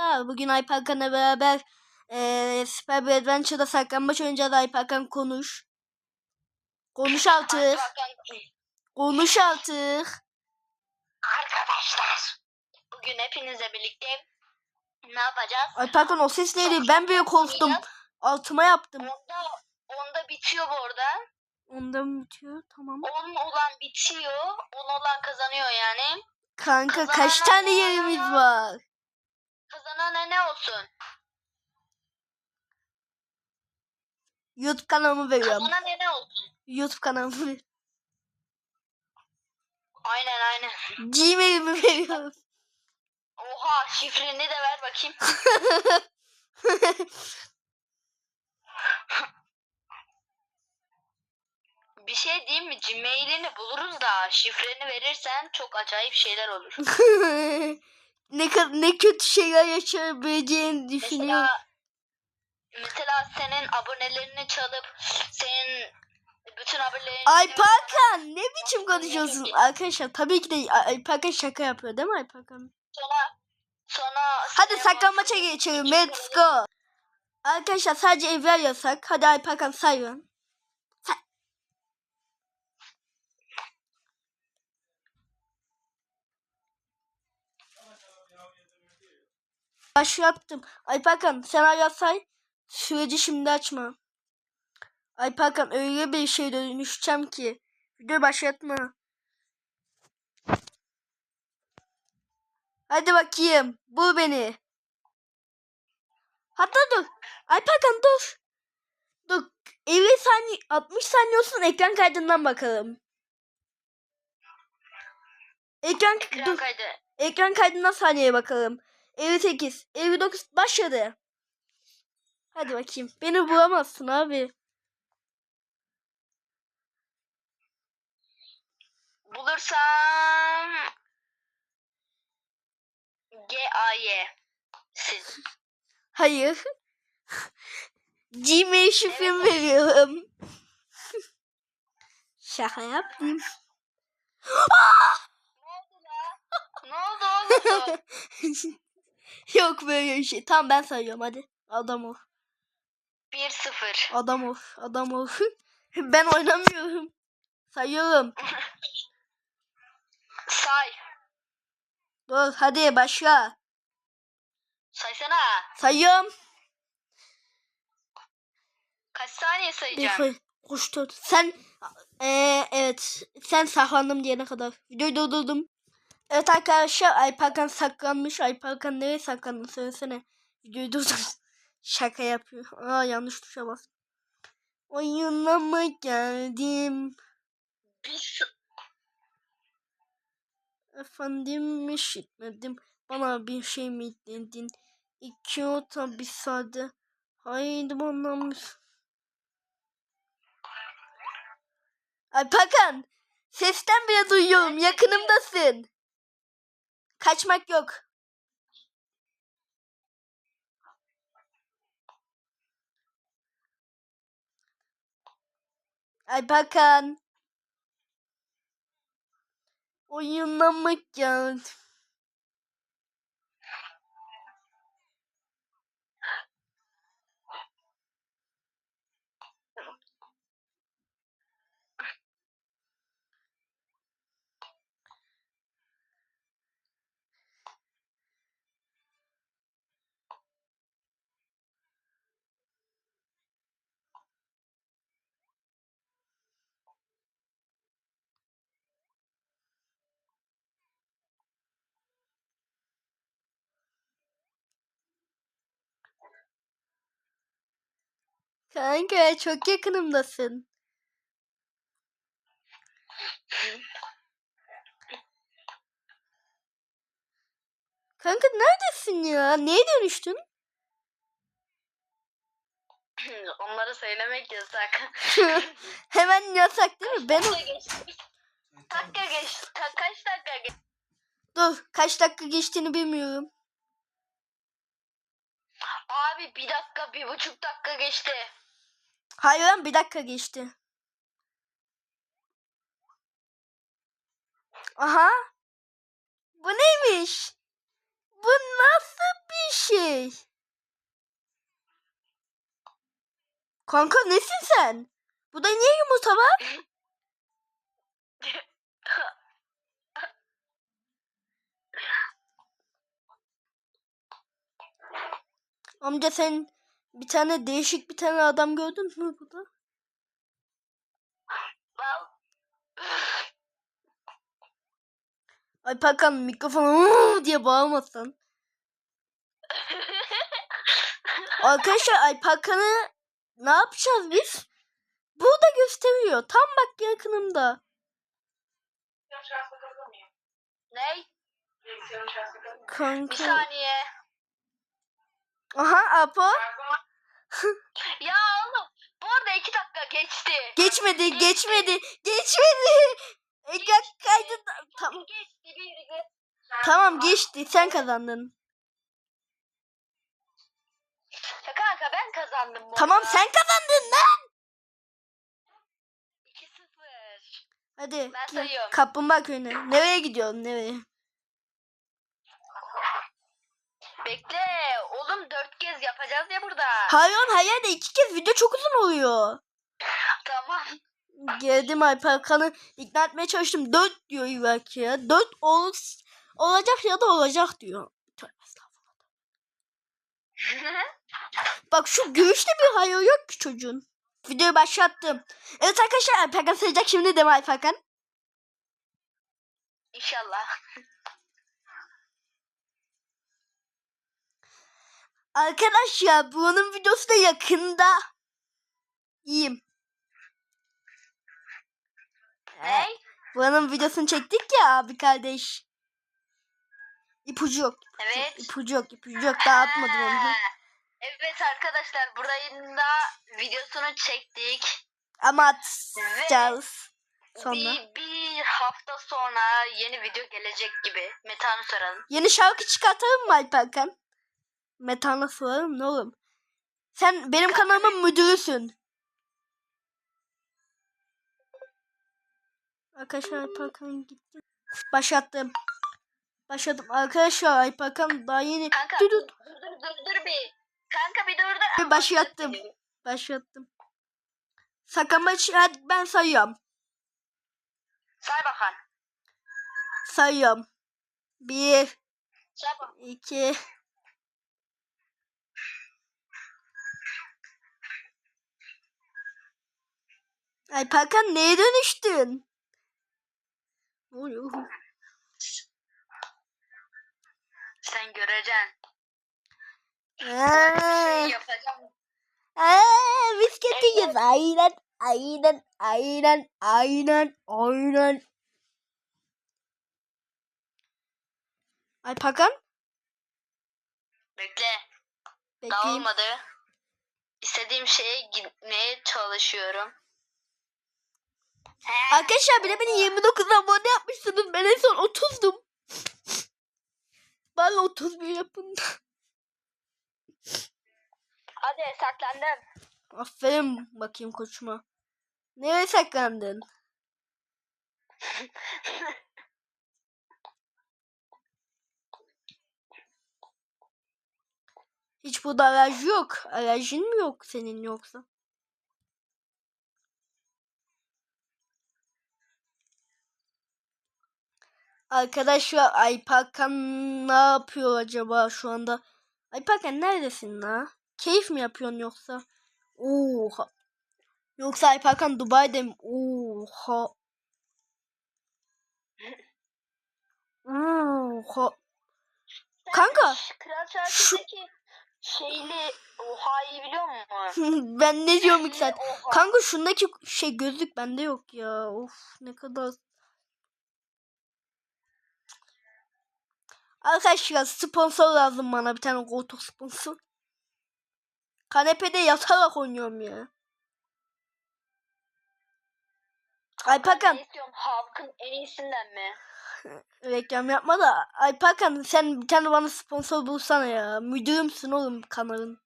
Bugün Aypakan'la beraber eee Super bir Adventure'da saklanmaç oynayacağız. Aypakan konuş. Konuş artık. Konuş artık. Arkadaşlar bugün hepinizle birlikte ne yapacağız? Aypakan o ses neydi? Ben böyle korktum. Altıma yaptım. Onda, onda bitiyor bu arada. Ondan mı bitiyor? Tamam. 10 olan bitiyor. 10 olan kazanıyor yani. Kanka Kazanan kaç tane yerimiz var? Kazanana ne olsun? YouTube kanalımı veriyorum. Kazanana ne olsun? YouTube kanalımı veriyorum. Aynen aynen. Gmail'imi veriyorum. Oha şifreni de ver bakayım. Bir şey diyeyim mi? Gmail'ini buluruz da şifreni verirsen çok acayip şeyler olur. ne ne kötü şeyler yaşayabileceğini düşünüyorum. Mesela, mesela senin abonelerini çalıp senin bütün abonelerini Alpakan ne biçim konuşuyorsun arkadaşlar? Tabii ki de Alpakan şaka yapıyor değil mi Alpakan? sonra sonra Hadi saklanmaça geçelim. Let's go. Arkadaşlar sadece evler yasak. Hadi Alpakan sayın. Başlattım. Alpakan sen hala say. Süreci şimdi açma. Alpakan öyle bir şey dönüşeceğim ki. Video başlatma. Hadi bakayım. Bul beni. Hatta dur. Alpakan dur. Dur. 50 saniye 60 saniye olsun ekran kaydından bakalım. Ekran, ekran dur. kaydı. Ekran kaydından saniyeye bakalım. 58, 59 başladı. Hadi bakayım. Beni bulamazsın abi. Bulursam G A Y siz. Hayır. Gmail şifremi veriyorum. Şaka yaptım. Ne oldu oğlum? Yok böyle bir şey. Tamam ben sayıyorum hadi. Adam ol. 1-0. Adam ol. Adam ol. ben oynamıyorum. Sayıyorum. Say. Dur hadi başla. Saysana. Sayıyorum. Kaç saniye sayacağım? fır- koştu. Sen eee evet sen saklandım diyene kadar. Videoyu durdurdum. Evet arkadaşlar Alpakan saklanmış. Alpakan nereye saklandın söylesene. Videoyu durdur. Şaka yapıyor. Aa yanlış tuşa bas. Oyuna mı geldim? Bir Efendim işitmedim. Bana bir şey mi dedin? İki otobüs sade. Haydi bana? Alpakan! Sesten bile duyuyorum. Yakınımdasın. Kaçmak yok. Alpakan. Oyuna mı geldin? Kanka çok yakınımdasın. Kanka neredesin ya? Neye dönüştün? Onları söylemek yasak. Hemen yasak değil mi? Ben geçti. Dakika geçti. Ka- kaç dakika geçti? dur kaç dakika geçtiğini bilmiyorum. Abi bir dakika, bir buçuk dakika geçti. Hayır lan bir dakika geçti. Aha. Bu neymiş? Bu nasıl bir şey? Kanka nesin sen? Bu da niye yumurta var? Amca sen bir tane değişik bir tane adam gördün mü burada? Ay Pakan mikrofonu diye bağırmasın. Arkadaşlar Ay Pakan'ı ne yapacağız biz? Burada gösteriyor. Tam bak yakınımda. ne? Bir Kanka. saniye. Aha Apo. Ya oğlum bu arada iki dakika geçti. Geçmedi, geçmedi, geçmedi. Ekran kaydı. Tamam, Geçti bir tamam geçti. Sen kazandın. Ya kanka ben kazandım bu Tamam arada. sen kazandın lan. 2-0. Hadi. Ben sayıyorum. Kaplumbağa köyüne. Nereye gidiyorsun? Nereye? Bekle oğlum dört kez yapacağız ya burada. Hayır her yerde iki kez video çok uzun oluyor. Tamam. Geldim Alperkan'ı ikna etmeye çalıştım. Dört diyor belki ya. Dört ol, olacak ya da olacak diyor. Bak şu görüşte bir hayır yok ki çocuğun. Videoyu başlattım. Evet arkadaşlar Alperkan sayacak şimdi mi Alperkan? İnşallah. Arkadaşlar bunun videosu da yakında. İyiyim. Ne? Buranın videosunu çektik ya abi kardeş. İpucu yok. Evet. İpucu yok. ipucu yok. Dağıtmadım onu. Ha. Evet arkadaşlar burayın da videosunu çektik. Ama atacağız. Sonra. Bir, bir hafta sonra yeni video gelecek gibi. Metan'ı soralım. Yeni şarkı çıkartalım mı Alperkan? Metan'a soralım ne oğlum? Sen benim kanalımın müdürüsün. Arkadaşlar Alperkan gitti. Başlattım. Başladım. Arkadaşlar Alperkan daha yeni Kanka Dur, dur dur. dur dur bir. Kanka bir dur dur. Bir başlattım. başlattım. Sakamaç hadi ben sayıyorum. Say bakalım. Sayıyorum. Bir, Say bakalım. iki, Alperkan neye dönüştün? Oluyor? Sen göreceksin. Bir şey yapacağım. eee, biz kötüyüz. Aynen, aynen, aynen, aynen, aynen. Alperkan, Bekle. Daha bekleyeyim. olmadı. İstediğim şeye gitmeye çalışıyorum. Arkadaşlar bir de beni 29 abone yapmışsınız. Ben en son 30'dum. Bana 31 yapın. Hadi saklandım. Aferin bakayım koçuma. Nereye saklandın? Hiç burada alerji yok. Alerjin mi yok senin yoksa? Arkadaşlar Aypakan ne yapıyor acaba şu anda? Aypakan neredesin la? Keyif mi yapıyorsun yoksa? Oha. Yoksa Aypakan Dubai'de mi? Oha. Oha. Kanka, Kral Şarkı'daki şeyli oha'yı biliyor musun? ben ne diyorum ilk saat? Kanka şundaki şey gözlük bende yok ya. Of ne kadar. Arkadaşlar sponsor lazım bana bir tane koltuk sponsor. Kanepede yatarak oynuyorum ya. Alpakan? Halkın en iyisinden mi? reklam yapma da Alpakan sen bir tane bana sponsor bulsana ya. Müdürümsün oğlum kanalın.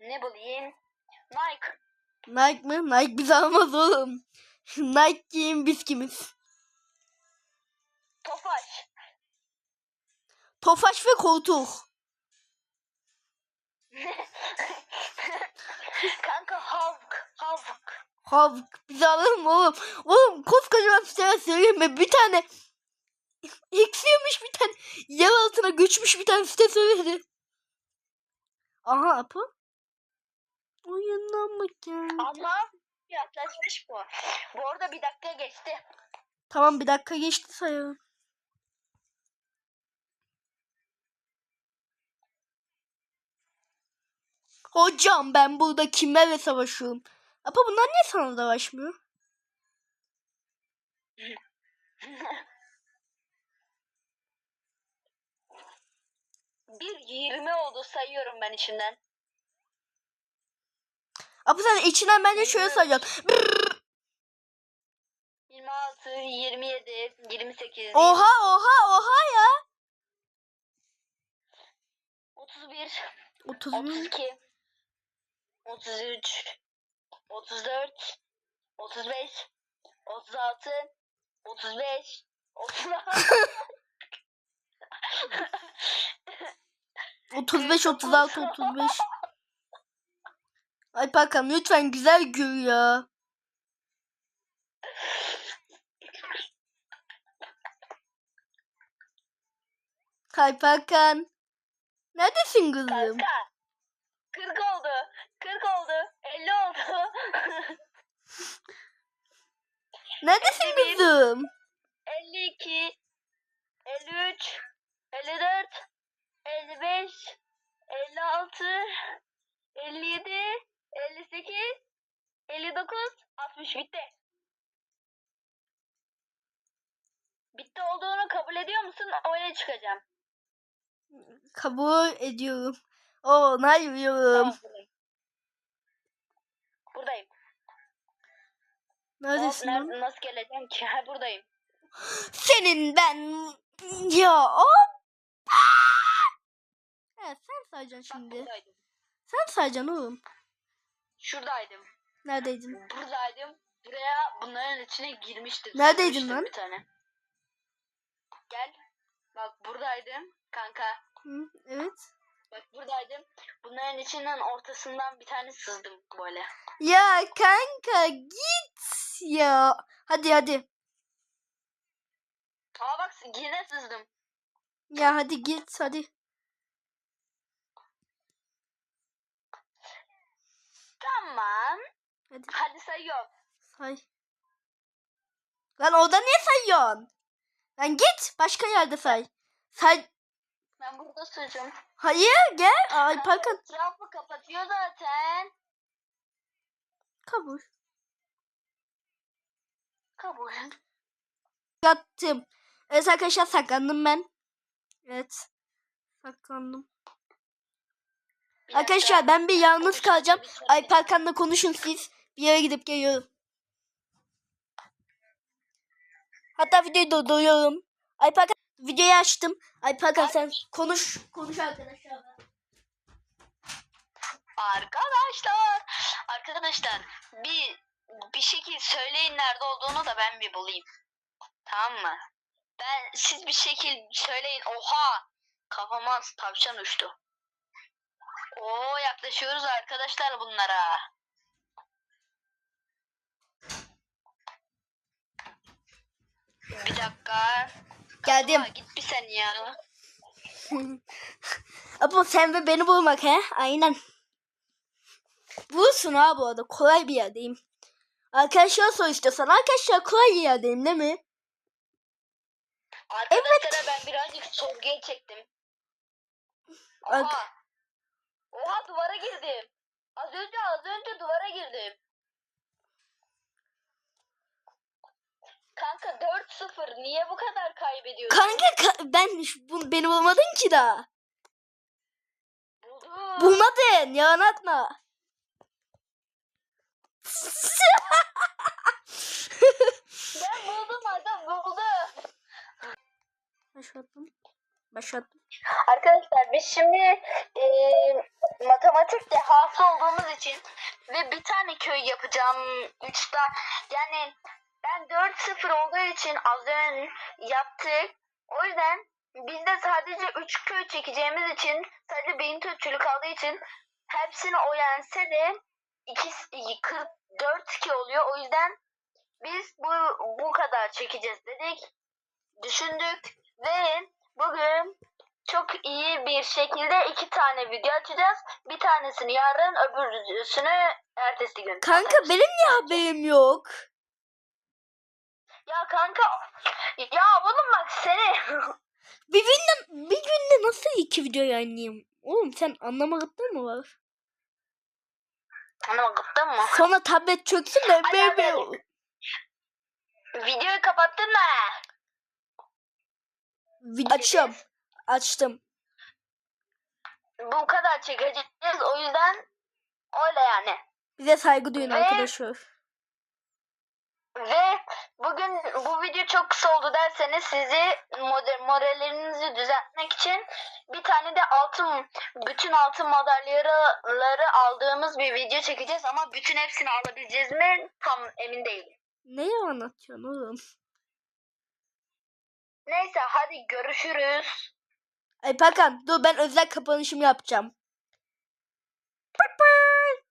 Ne bulayım? Nike. Nike mı? Nike bizi almaz oğlum. Nike giyin biz kimiz? Tofaş. Tofaş ve koltuk. Kanka Havk. Havk. Havk. Bizi alır mı oğlum? Oğlum koskocaman siteye söyleyeyim mi? Bir tane eksiyormuş bir tane. Yer altına göçmüş bir tane site söyledi. Aha apı. Oyundan mı geldi? Ama yaklaşmış bu. Bu arada bir dakika geçti. Tamam bir dakika geçti sayalım. Hocam ben burada kimlerle savaşıyorum? Apa bunlar niye sana savaşmıyor? Bir 20 oldu sayıyorum ben içinden. Apa sen içinden bence şöyle sayacaksın. 26, 27, 28, Oha oha oha ya. 31, 31. 32, 33, 34, 35, 36, 35, 36. 35 36 35. Ay bakalım lütfen güzel gül ya. Kalp Hakan. Neredesin kızım? Kanka. 40 oldu. 40 oldu. 50 oldu. Neredesin 51. kızım? 52, 53, 54, 55, 56, 57, 58, 59, 60 bitti. Bitti olduğunu kabul ediyor musun? Öyle çıkacağım. Kabul ediyorum. Onaylıyorum. Tamam, buradayım. Buradayım. Neredesin lan? Nerede, nasıl geleceğim ki? Ha, buradayım. Senin ben ya hop. Evet sen sayacaksın Bak şimdi. buradaydım. Sen sayacaksın oğlum. Şuradaydım. Neredeydin? Buradaydım. Buraya bunların içine girmiştim. Neredeydin Sürmüştüm lan? Bir tane. Gel. Bak buradaydım kanka. Hı, evet. Bak buradaydım. Bunların içinden ortasından bir tane sızdım böyle. Ya kanka git ya. Hadi hadi. Aa bak yine sızdım. Ya hadi git hadi. Tamam. Hadi Hadi sayıyorum. say. Lan orada niye sayıyorsun? Lan git başka yerde say. Say. Ben burada sığacağım. Hayır gel. Ay bakın. Etrafı kapatıyor zaten. Kabul. Kabul. Yattım. Evet arkadaşlar saklandım ben. Evet. Saklandım. Bir Arkadaşlar dakika. ben bir yalnız kalacağım. Parkan'la konuşun siz. Bir yere gidip geliyorum. Hatta videoyu durduruyorum. Ay Parkan videoyu açtım. Ay Parkan sen konuş. Konuş arkadaşlar. Arkadaşlar, arkadaşlar bir bir şekil söyleyin nerede olduğunu da ben bir bulayım. Tamam mı? Ben siz bir şekil söyleyin. Oha! Kafama tavşan uçtu. Oo yaklaşıyoruz arkadaşlar bunlara. Bir dakika. Geldim. Aa, git bir sen ya. Ama sen ve beni bulmak he? Aynen. Bulursun ha bu arada. Kolay bir yerdeyim. Arkadaşlar sor istiyorsan. Arkadaşlar kolay bir yerdeyim değil mi? Arkadaşlara ben birazcık sorguya çektim. Oha. Oha duvara girdim. Az önce az önce duvara girdim. Kanka 4-0 niye bu kadar kaybediyorsun? Kanka ka- ben şu- bu, beni bulmadın ki daha. Buldum. Bulmadın. Yalan atma. Ben buldum adam buldu. Başlattım. Başlattım. Arkadaşlar biz şimdi e, matematik dehası olduğumuz için ve bir tane köy yapacağım. Üçte yani ben 4-0 olduğu için az önce yaptık. O yüzden biz de sadece 3 köy çekeceğimiz için sadece beyin tütçülü kaldığı için hepsini o yense de 2, 44 ki oluyor. O yüzden biz bu bu kadar çekeceğiz dedik. Düşündük ve bugün çok iyi bir şekilde iki tane video açacağız. Bir tanesini yarın öbürsünü ertesi gün. Kanka benim niye haberim yok? Ya kanka ya oğlum bak seni Bir günde, bir günde nasıl iki video yayınlayayım? Oğlum sen anlamadın mı var? Gıptın mı? Sonra tablet çöksün de abi. Videoyu kapattın mı? video açıyorum. Açtım. Bu kadar çekeceğiz o yüzden öyle yani. Bize saygı duyun Ve- arkadaşlar. Ve bugün bu video çok kısa oldu derseniz sizi morallerinizi düzeltmek için bir tane de altın bütün altın madalyaları aldığımız bir video çekeceğiz ama bütün hepsini alabileceğiz mi tam emin değilim. Neyi anlatıyorsun oğlum? Neyse hadi görüşürüz. Ay Pakan dur ben özel kapanışımı yapacağım.